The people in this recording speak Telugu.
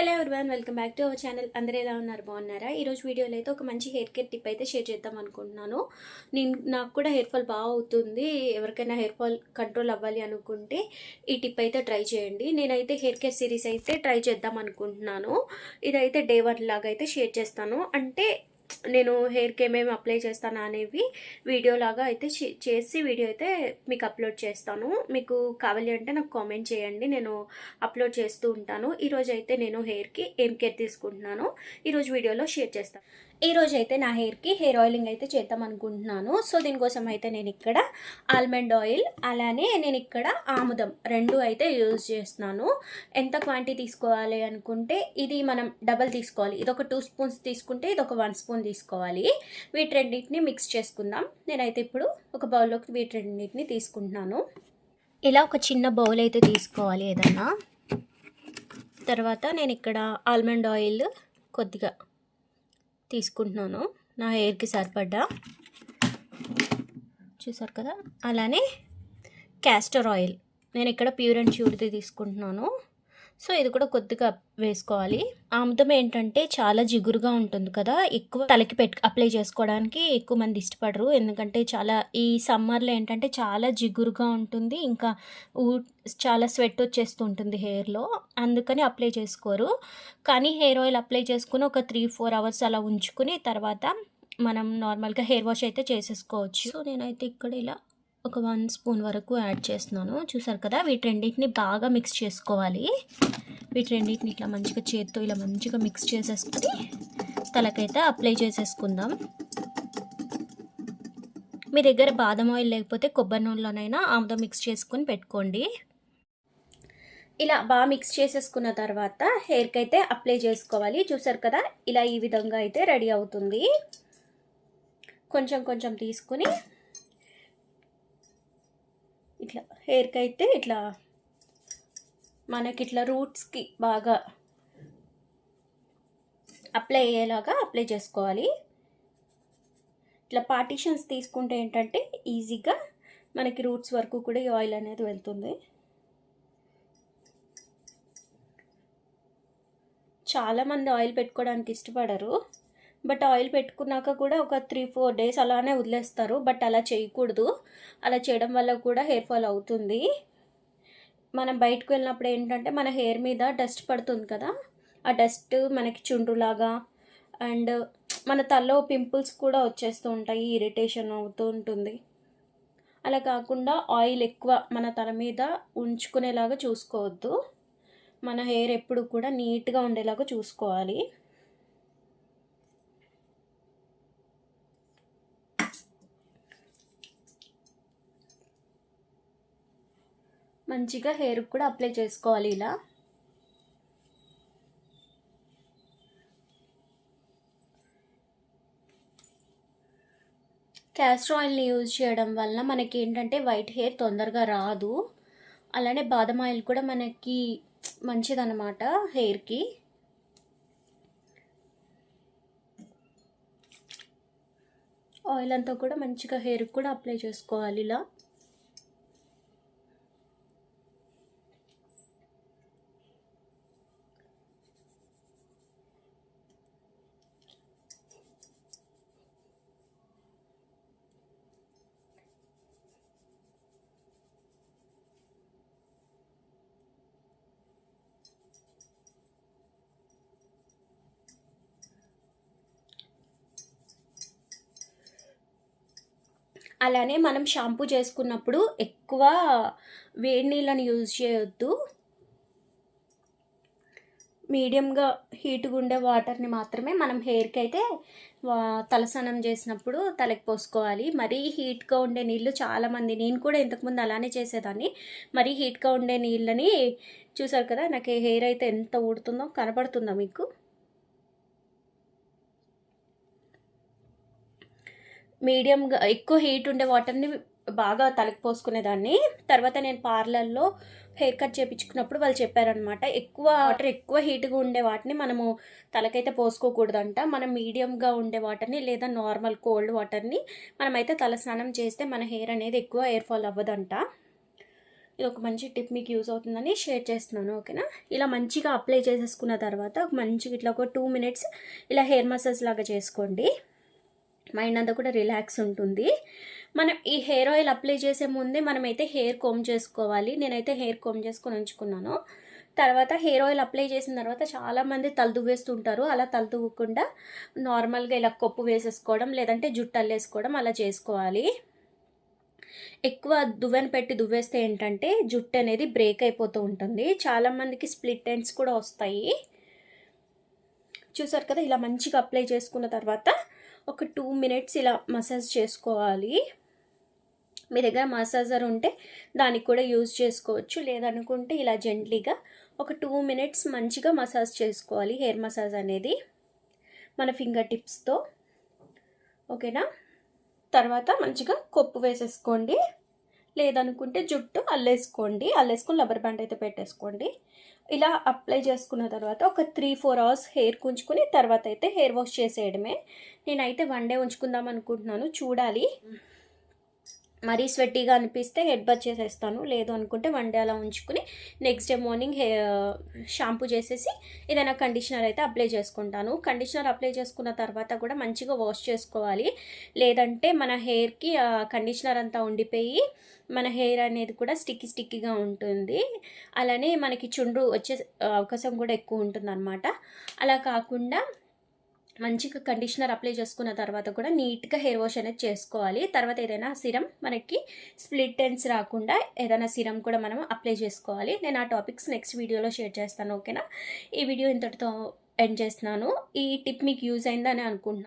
Hello everyone welcome back to our channel. అందరూ ఎలా ఉన్నారు? బాగున్నారా? ఈరోజు వీడియోలో అయితే ఒక మంచి హెయిర్ కేర్ టిప్ అయితే షేర్ చేద్దాం అనుకుంటున్నాను. నేను నాకు కూడా హెయిర్ ఫాల్ బాగా అవుతుంది. ఎవరికైనా హెయిర్ ఫాల్ కంట్రోల్ అవ్వాలి అనుకుంటే ఈ టిప్ అయితే ట్రై చేయండి. నేనైతే హెయిర్ కేర్ సిరీస్ అయితే ట్రై చేద్దాం అనుకుంటున్నాను. ఇదైతే డే వన్ లాగా అయితే షేర్ చేస్తాను. అంటే నేను హెయిర్కి ఏమేమి అప్లై చేస్తాను అనేవి వీడియో లాగా అయితే చేసి వీడియో అయితే మీకు అప్లోడ్ చేస్తాను. మీకు కావాలి అంటే నాకు కామెంట్ చేయండి. నేను అప్లోడ్ చేస్తూ ఉంటాను. ఈరోజు అయితే నేను హెయిర్కి ఏం కేర్ తీసుకుంటున్నాను. ఈరోజు వీడియోలో షేర్ చేస్తాను ఈరోజు అయితే నా హెయిర్కి హెయిర్ ఆయిలింగ్ అయితే చేద్దాం అనుకుంటున్నాను. సో దీనికోసం అయితే నేను ఇక్కడ ఆల్మండ్ ఆయిల్ అలానే నేను ఇక్కడ ఆముదం రెండు అయితే యూజ్ చేస్తున్నాను. ఎంత క్వాంటిటీ తీసుకోవాలి అనుకుంటే ఇది మనం డబల్ తీసుకోవాలి. ఇది ఒక టూ స్పూన్స్ తీసుకుంటే ఇది ఒక వన్ స్పూన్ తీసుకోవాలి. వీటి రెండింటిని మిక్స్ చేసుకుందాం. నేనైతే ఇప్పుడు ఒక బౌల్లోకి వీటి రెండింటిని తీసుకుంటున్నాను. ఇలా ఒక చిన్న బౌల్ అయితే తీసుకోవాలి ఏదన్నా. తర్వాత నేను ఇక్కడ ఆల్మండ్ ఆయిల్ కొద్దిగా తీసుకుంటున్నాను. నా హెయిర్కి సరిపడ్డా. చూసారు కదా? అలానే క్యాస్టర్ ఆయిల్ నేను ఇక్కడ ప్యూర్ అండ్ ష్యూర్ది తీసుకుంటున్నాను. సో ఇది కూడా కొద్దిగా వేసుకోవాలి. ఆముదం ఏంటంటే చాలా జిగురుగా ఉంటుంది కదా. ఎక్కువ తలకి పెట్ అప్లై చేసుకోవడానికి ఎక్కువ మంది ఇష్టపడరు. ఎందుకంటే చాలా ఈ సమ్మర్లో ఏంటంటే చాలా జిగురుగా ఉంటుంది. ఇంకా ఊ చాలా స్వెట్ వచ్చేస్తూ ఉంటుంది హెయిర్లో. అందుకని అప్లై చేసుకోరు. కానీ హెయిర్ ఆయిల్ అప్లై చేసుకుని ఒక త్రీ ఫోర్ అవర్స్ అలా ఉంచుకుని తర్వాత మనం నార్మల్గా హెయిర్ వాష్ అయితే చేసేసుకోవచ్చు. సో నేనైతే ఇక్కడ ఇలా ఒక వన్ స్పూన్ వరకు యాడ్ చేస్తున్నాను. చూసారు కదా వీటి రెండింటిని బాగా మిక్స్ చేసుకోవాలి. వీటి రెండింటిని ఇట్లా మంచిగా చేత్తో ఇలా మంచిగా మిక్స్ చేసేసుకొని తలకైతే అప్లై చేసేసుకుందాం. మీ దగ్గర బాదం ఆయిల్ లేకపోతే కొబ్బరి నూనెలోనైనా ఆముదం మిక్స్ చేసుకొని పెట్టుకోండి. ఇలా బాగా మిక్స్ చేసేసుకున్న తర్వాత హెయిర్కి అయితే అప్లై చేసుకోవాలి. చూసారు కదా ఇలా ఈ విధంగా అయితే రెడీ అవుతుంది. కొంచెం కొంచెం తీసుకుని ఇట్లా హెయిర్కి అయితే ఇట్లా మనకి ఇట్లా రూట్స్కి బాగా అప్లై అయ్యేలాగా అప్లై చేసుకోవాలి. ఇట్లా పార్టీషన్స్ తీసుకుంటే ఏంటంటే ఈజీగా మనకి రూట్స్ వరకు కూడా ఈ ఆయిల్ అనేది వెళ్తుంది. చాలామంది ఆయిల్ పెట్టుకోవడానికి ఇష్టపడరు. బట్ ఆయిల్ పెట్టుకున్నాక కూడా ఒక త్రీ ఫోర్ డేస్ అలానే వదిలేస్తారు. బట్ అలా చేయకూడదు. అలా చేయడం వల్ల కూడా హెయిర్ ఫాల్ అవుతుంది. మనం బయటకు వెళ్ళినప్పుడు ఏంటంటే మన హెయిర్ మీద డస్ట్ పడుతుంది కదా. ఆ డస్ట్ మనకి చుండ్రులాగా అండ్ మన తలలో పింపుల్స్ కూడా వచ్చేస్తూ ఉంటాయి. ఇరిటేషన్ అవుతూ ఉంటుంది. అలా కాకుండా ఆయిల్ ఎక్కువ మన తల మీద ఉంచుకునేలాగా చూసుకోవద్దు. మన హెయిర్ ఎప్పుడు కూడా నీట్గా ఉండేలాగా చూసుకోవాలి. మంచిగా హెయిర్కి కూడా అప్లై చేసుకోవాలి ఇలా. క్యాస్టర్ ఆయిల్ని యూజ్ చేయడం వల్ల మనకి ఏంటంటే వైట్ హెయిర్ తొందరగా రాదు. అలానే బాదం ఆయిల్ కూడా మనకి మంచిదన్నమాట హెయిర్కి ఆయిల్ అంతా కూడా మంచిగా హెయిర్కి కూడా అప్లై చేసుకోవాలి ఇలా. అలానే మనం షాంపూ చేసుకున్నప్పుడు ఎక్కువ వేడి నీళ్ళని యూజ్ చేయొద్దు. మీడియంగా హీట్గా ఉండే వాటర్ని మాత్రమే మనం హెయిర్కి అయితే వా- చేసినప్పుడు తలకి పోసుకోవాలి. మరీ హీట్గా ఉండే నీళ్ళు చాలామంది నేను కూడా ఇంతకుముందు అలానే చేసేదాన్ని. మరీ హీట్గా ఉండే నీళ్ళని చూసారు కదా నాకు హెయిర్ అయితే ఎంత ఊడుతుందో కనపడుతుందో మీకు? మీడియంగా ఎక్కువ హీట్ ఉండే వాటర్ని బాగా తలకి పోసుకునేదాన్ని. తర్వాత నేను పార్లర్లో హెయిర్ కట్ చేయించుకున్నప్పుడు వాళ్ళు చెప్పారనమాట ఎక్కువ వాటర్ ఎక్కువ హీట్గా ఉండే వాటిని మనము తలకైతే పోసుకోకూడదంట. మనం మీడియంగా ఉండే వాటర్ని లేదా నార్మల్ కోల్డ్ వాటర్ని మనమైతే తల స్నానం చేస్తే మన హెయిర్ అనేది ఎక్కువ హెయిర్ ఫాల్ అవ్వదంట. ఇది ఒక మంచి టిప్ మీకు యూజ్ అవుతుందని షేర్ చేస్తున్నాను ఓకేనా? ఇలా మంచిగా అప్లై చేసేసుకున్న తర్వాత ఒక మంచిగా ఇట్లా ఒక టూ మినిట్స్ ఇలా హెయిర్ మసాజ్ లాగా చేసుకోండి. మైండ్ అంతా కూడా రిలాక్స్ ఉంటుంది. మనం ఈ హెయిర్ ఆయిల్ అప్లై చేసే ముందే మనమైతే హెయిర్ కోమ్ చేసుకోవాలి. నేనైతే హెయిర్ కోమ్ చేసుకొని ఉంచుకున్నాను. తర్వాత హెయిర్ ఆయిల్ అప్లై చేసిన తర్వాత చాలామంది తలదువ్వేస్తుంటారు అలా తలదువ్వకుండా నార్మల్గా ఇలా కొప్పు వేసేసుకోవడం లేదంటే జుట్టు అల్లేసుకోవడం అలా చేసుకోవాలి. ఎక్కువ దువ్వెన పెట్టి దువ్వేస్తే ఏంటంటే జుట్టు అనేది బ్రేక్ అయిపోతూ ఉంటుంది. చాలామందికి స్ప్లిట్ ఎండ్స్ కూడా వస్తాయి. చూసారు కదా ఇలా మంచిగా అప్లై చేసుకున్న తర్వాత ఒక టూ మినిట్స్ ఇలా మసాజ్ చేసుకోవాలి. మీ దగ్గర మసాజర్ ఉంటే దానికి కూడా యూజ్ చేసుకోవచ్చు. లేదనుకుంటే ఇలా జెంట్లీగా ఒక టూ మినిట్స్ మంచిగా మసాజ్ చేసుకోవాలి హెయిర్ మసాజ్ అనేది మన ఫింగర్ టిప్స్తో. ఓకేనా? తర్వాత మంచిగా కొప్పు వేసేసుకోండి. లేదనుకుంటే జుట్టు అల్లేసుకోండి. అల్లేసుకొని రబ్బర్ బ్యాండ్ అయితే పెట్టేసుకోండి. ఇలా అప్లై చేసుకున్న తర్వాత ఒక త్రీ ఫోర్ అవర్స్ హెయిర్ కుంచుకొని తర్వాత అయితే హెయిర్ వాష్ చేసేయడమే. నేనైతే వన్ డే ఉంచుకుందాం అనుకుంటున్నాను. చూడాలి. మరీ స్వెట్టీగా అనిపిస్తే హెడ్ బత్ చేసేస్తాను. లేదు అనుకుంటే వన్ డే అలా ఉంచుకుని నెక్స్ట్ డే మార్నింగ్ హే షాంపూ చేసేసి ఏదైనా కండిషనర్ అయితే అప్లై చేసుకుంటాను. కండిషనర్ అప్లై చేసుకున్న తర్వాత కూడా మంచిగా వాష్ చేసుకోవాలి. లేదంటే మన హెయిర్కి కండిషనర్ అంతా ఉండిపోయి మన హెయిర్ అనేది కూడా స్టిక్కి స్టిక్కీగా ఉంటుంది. అలానే మనకి చుండ్రు వచ్చే అవకాశం కూడా ఎక్కువ ఉంటుంది అలా కాకుండా మంచిగా కండిషనర్ అప్లై చేసుకున్న తర్వాత కూడా నీట్గా హెయిర్ వాష్ అనేది చేసుకోవాలి. తర్వాత ఏదైనా సిరం మనకి స్ప్లిట్ ఎండ్స్ రాకుండా ఏదైనా సిరం కూడా మనం అప్లై చేసుకోవాలి. నేను ఆ టాపిక్స్ నెక్స్ట్ వీడియోలో షేర్ చేస్తాను ఓకేనా? ఈ వీడియో ఇంతటితో ఎండ్ చేస్తున్నాను. ఈ టిప్ మీకు యూజ్ అయిందని అనుకుంటున్నాను.